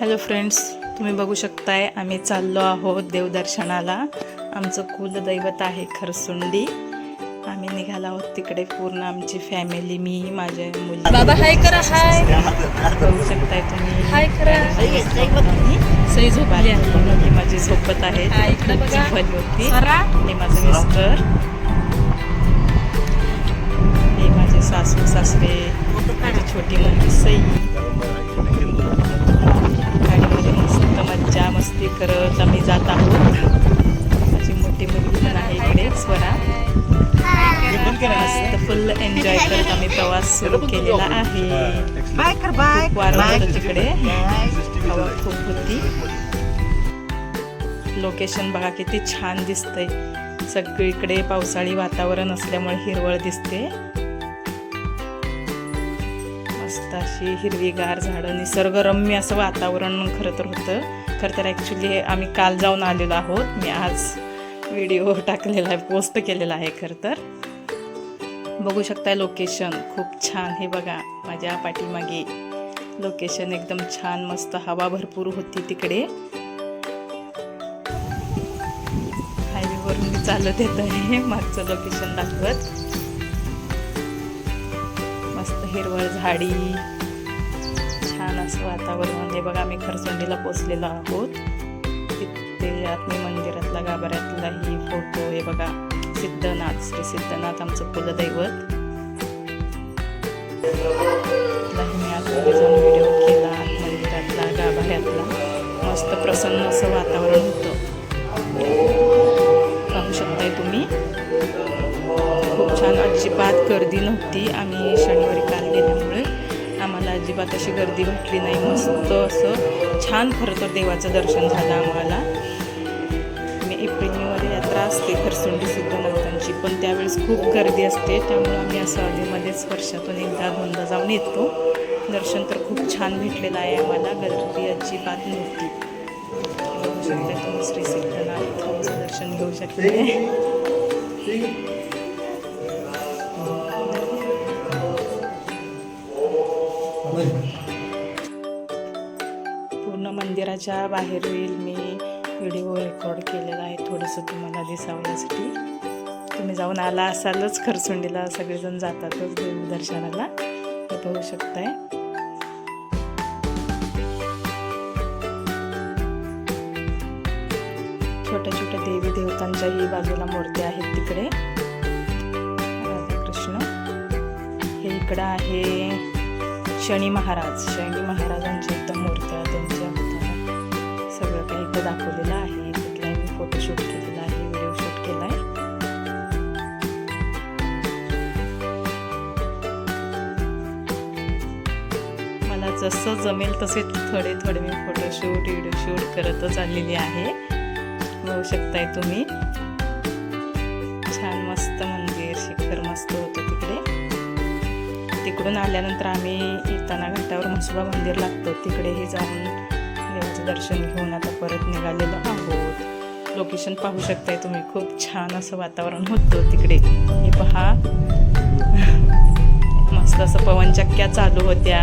Hello friends तुम्ही बघू शकताय आम्ही चाललो आहोत देवदर्शनाला. आमचं कुलदैवत आहे खरसुंडी. आम्ही निघालो आहोत तिकडे पूर्ण आमची फॅमिली मी माझ्या मुली. बाबा हाय करा हाय. बघू शकताय तुम्ही. हाय करा. सई झोपली आहे. माझी झोपत आहे. हा. झोपली होती. माझं मिस्टर. हे माझे सासू सासरे माझी छोटी मुलगी सई. करत आम्ही जात आहोत. माझी मोठी मुलगी पण आहे इकडे स्वरा. मस्त फुल एन्जॉय करत आम्ही प्रवास सुरू केलेला आहे. तिकडे. हवा खूप होती. लोकेशन बघा किती छान दिसतंय. सगळीकडे पावसाळी वातावरण असल्यामुळे हिरवळ दिसते. मस्त अशी हिरवीगार झाडं निसर्गरम्य असं वातावरण खरं तर होतं. खरं तर ॲक्च्युली आम्ही काल जाऊन आलेलो आहोत. मी आज व्हिडिओ टाकलेला आहे पोस्ट केलेला आहे खरं तर. बघू शकताय लोकेशन खूप छान. हे बघा माझ्या पाठीमागे लोकेशन एकदम छान मस्त हवा भरपूर होती तिकडे. हायवेवरून मी चालत येत आहे मागचं लोकेशन दाखवत. मस्त हिरवळ झाडी. असं वातावरण हे बघा आम्ही खरसुंडीला पोचलेलो आहोत. तिथे आत्मी मंदिरातला गाभाऱ्यातला ही फोटो हे बघा. सिद्धनाथ श्री सिद्धनाथ आमचं कुलदैवत. मी आतमध्ये जाऊन व्हिडिओ केला मंदिरातला गाभाऱ्यातला. मस्त प्रसन्न असं वातावरण होतं. पाहू शकताय तुम्ही? खूप छान अजिबात गर्दी नव्हती. आम्ही शनिवारी काल गेल्यामुळे अजिबात अशी गर्दी भेटली नाही. मस्त असं छान खरं तर देवाचं दर्शन झालं आम्हाला. मी एप्रिल मेमध्ये यात्रा असते खरसुंडी सिद्धनाथांची. पण त्यावेळेस खूप गर्दी असते. त्यामुळे आम्ही असं आधीमध्येच वर्षातून एकदा दोनदा जाऊन येतो. दर्शन तर खूप छान भेटलेलं आहे आम्हाला. गर्दी अजिबात नव्हती. बघू तुम्ही श्री सिद्धनाथांचं दर्शन घेऊ शकते मंदिराच्या बाहेरील मी व्हिडिओ रेकॉर्ड केलेला आहे थोडंसं तुम्हाला दिसावण्यासाठी. तुम्ही जाऊन आला असालच खरसुंडीला सगळेजण जातातच देवदर्शनाला हे बघू शकताय. छोट्या छोट्या देवी देवतांच्याही बाजूला मूर्त्या आहेत तिकडे. राधाकृष्ण. हे इकडं आहे शनी महाराज. शनी महाराजांची एकदम हाताला काही इथं दाखवलेलं आहे. तिथला मी फोटोशूट केलेला आहे व्हिडिओ शूट केला आहे मला जसं जमेल तसे थोडे थोडे मी फोटोशूट व्हिडिओ शूट करतच आलेली आहे. बघू शकताय तुम्ही. छान मस्त मंदिर शिखर मस्त होतं तिकडे. तिकडून आल्यानंतर आम्ही येताना घाटावर म्हसोबा मंदिर लागतं. तिकडेही जाऊन देवाचं दर्शन घेऊन आता परत निघालेलो आहोत. लोकेशन पाहू शकताय तुम्ही खूप छान असं वातावरण होतं तिकडे. हे पहा. मस्त असं पवनचक्क्या चालू होत्या.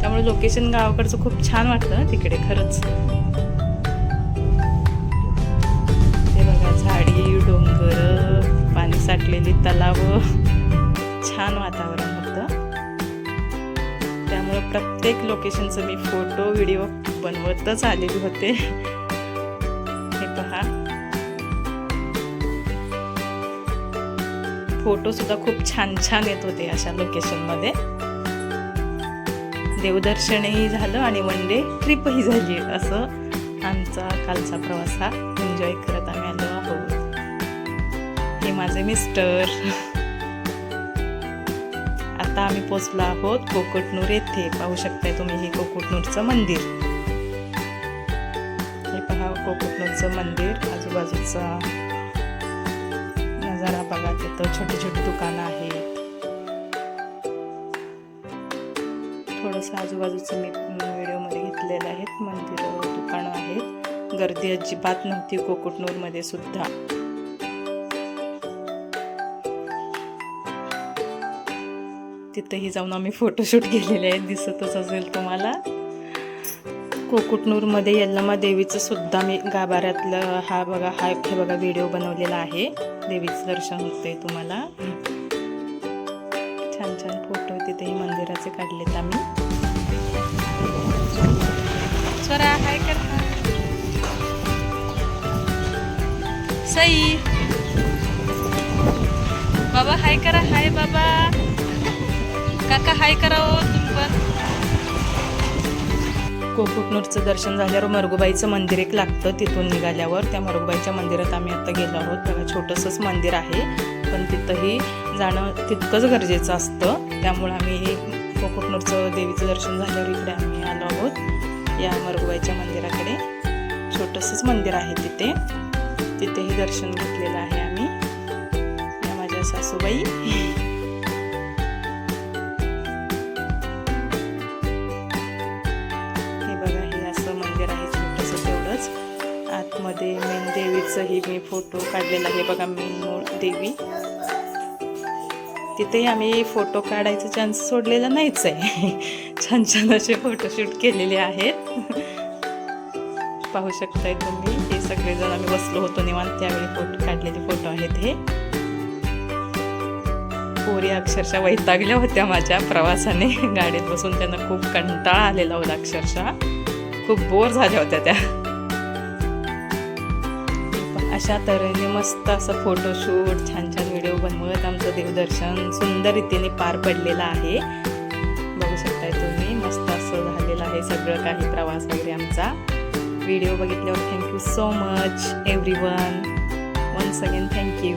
त्यामुळे लोकेशन गावाकडचं खूप छान वाटलं तिकडे खरंच. ते बघा झाडी डोंगर पाणी साठलेली तलाव. छान वातावरण होतं. त्यामुळे प्रत्येक लोकेशनचं मी फोटो व्हिडिओ बनवतच आलेले होते. हे पहा. फोटो सुद्धा खूप छान छान येत होते अशा लोकेशनमध्ये देवदर्शनही झालं आणि वन डे ट्रिपही झाली असं आमचा कालचा प्रवास हा एन्जॉय करत आम्ही आलो आहोत. हे माझे मिस्टर आता आम्ही पोचलो आहोत कोकटनूर येथे. पाहू शकताय तुम्ही हे कोकटनूरचं मंदिर. कोकटनूरचं मंदिर आजूबाजूचा नजारा बघा तिथं छोटी छोटी दुकानं आहेत थोडंसं आजूबाजूचं मी व्हिडिओमध्ये घेतलेलं आहेत. मंदिरं दुकानं आहेत. गर्दी अजिबात नव्हती कोकटनूरमध्ये सुद्धा. तिथंही जाऊन आम्ही फोटोशूट केलेले आहेत. दिसतच असेल तुम्हाला. कोकुटनूरमध्ये यल्लमा देवीचं सुद्धा मी गाभाऱ्यातलं हा बघा हा हे बघा व्हिडिओ बनवलेला आहे. देवीचं दर्शन होते तुम्हाला. छान छान फोटो तिथेही मंदिराचे काढलेत आम्ही. स्वरा हाय कर सई. बाबा हाय करा हाय बाबा. काका हाय करा ओ तुम्ही. कोकुटनूरचं दर्शन झाल्यावर मरगुबाईचं मंदिर एक लागतं तिथून निघाल्यावर त्या मरगुबाईच्या मंदिरात आम्ही आता गेलो आहोत. बघा छोटंसंच मंदिर आहे पण तिथंही जाणं तितकंच गरजेचं असतं. त्यामुळे आम्ही कोकुटनूरचं देवीचं दर्शन झाल्यावर इकडे आम्ही आलो आहोत. या मरगुबाईच्या मंदिराकडे. छोटंसंच मंदिर आहे तिथे. तिथेही दर्शन घेतलेलं आहे आम्ही. या माझ्या सासूबाई. देवीचंही मी फोटो काढलेला आहे. बघा मी मूळ देवी. तिथेही आम्ही फोटो काढायचा चान्स सोडलेला नाहीच आहे. छान छान असे फोटोशूट केलेले आहेत. पाहू शकताय तुम्ही हे सगळेजण आम्ही बसलो होतो निवांत. त्यावेळी फोटो काढलेले फोटो आहेत हे. पोरी अक्षरशः वैतागल्या होत्या माझ्या प्रवासाने. गाडीत बसून त्यांना खूप कंटाळा आलेला होता अक्षरशः. खूप बोर झाल्या होत्या त्या. अशा तऱ्हेने मस्त असं फोटोशूट छान छान व्हिडिओ बनवत आमचं देवदर्शन सुंदर रीतीने पार पडलेलं आहे. बघू शकताय तुम्ही मस्त असं झालेलं आहे सगळं काही प्रवास वगैरे आमचा. व्हिडिओ बघितल्यावर thank you so much everyone once again thank you